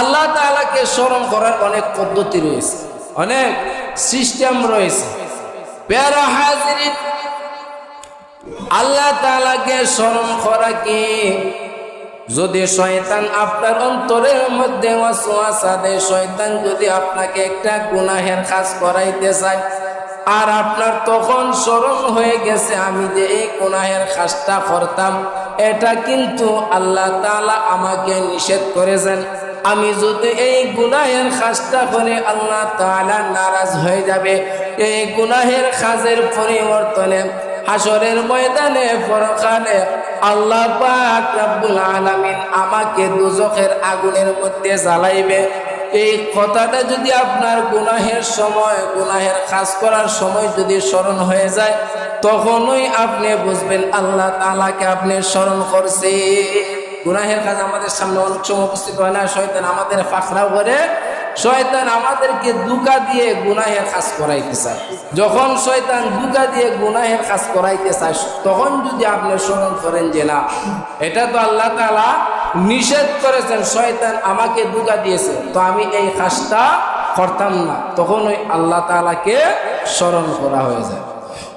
আল্লাহ তাআলাকে স্মরণ করার অনেক পদ্ধতি রয়েছে, অনেক সিস্টেম রয়েছে। আল্লাহ তাআলাকে স্মরণ করা কি? যদি শয়তান আপনার অন্তরের মধ্যে শয়তান যদি আপনাকে একটা গুনাহের কাজ করাইতে চায়, আর আপনার তখন স্মরণ হয়ে গেছে, আমি যে এই গুনাহের কাজটা করতাম, এটা কিন্তু আল্লাহ তাআলা আমাকে নিষেধ করেছেন। আমি যদি এই গুনাহের কাজটা করে আল্লাহ তাআলা নারাজ হয়ে যাবে, এই গুনাহের কাজের পরিবর্তনে হাসরের ময়দানে, পরকালে আল্লাহ পাক রব্বুল আলামিন আমাকে দুজখের আগুনের মধ্যে জ্বালাইবে। এই কথাটা যদি আপনার গুনাহের সময়, গুনাহের কাজ করার সময় যদি স্মরণ হয়ে যায়, তখনই আপনি বুঝবেন আল্লাহ তাআলাকে আপনি স্মরণ করছে গুনাহের কাজ আমাদের সামনে অনেক উপস্থিত হয় না, শয়তান আমাদের ফাঁকড়াও করে, শয়তান আমাদেরকে দুকা দিয়ে গুনাহের কাজ করাইতে চায়। যখন শয়তান দুকা দিয়ে গুনাহের কাজ করাইতে চায়, তখন যদি আপনি স্মরণ করেন যে না, এটা তো আল্লাহ তাআলা নিষেধ করেছেন, শয়তান আমাকে দুকা দিয়েছে, তো আমি এই কাজটা করতাম না। তখন ওই আল্লাহ তাআলাকে স্মরণ করা হয়ে যায়।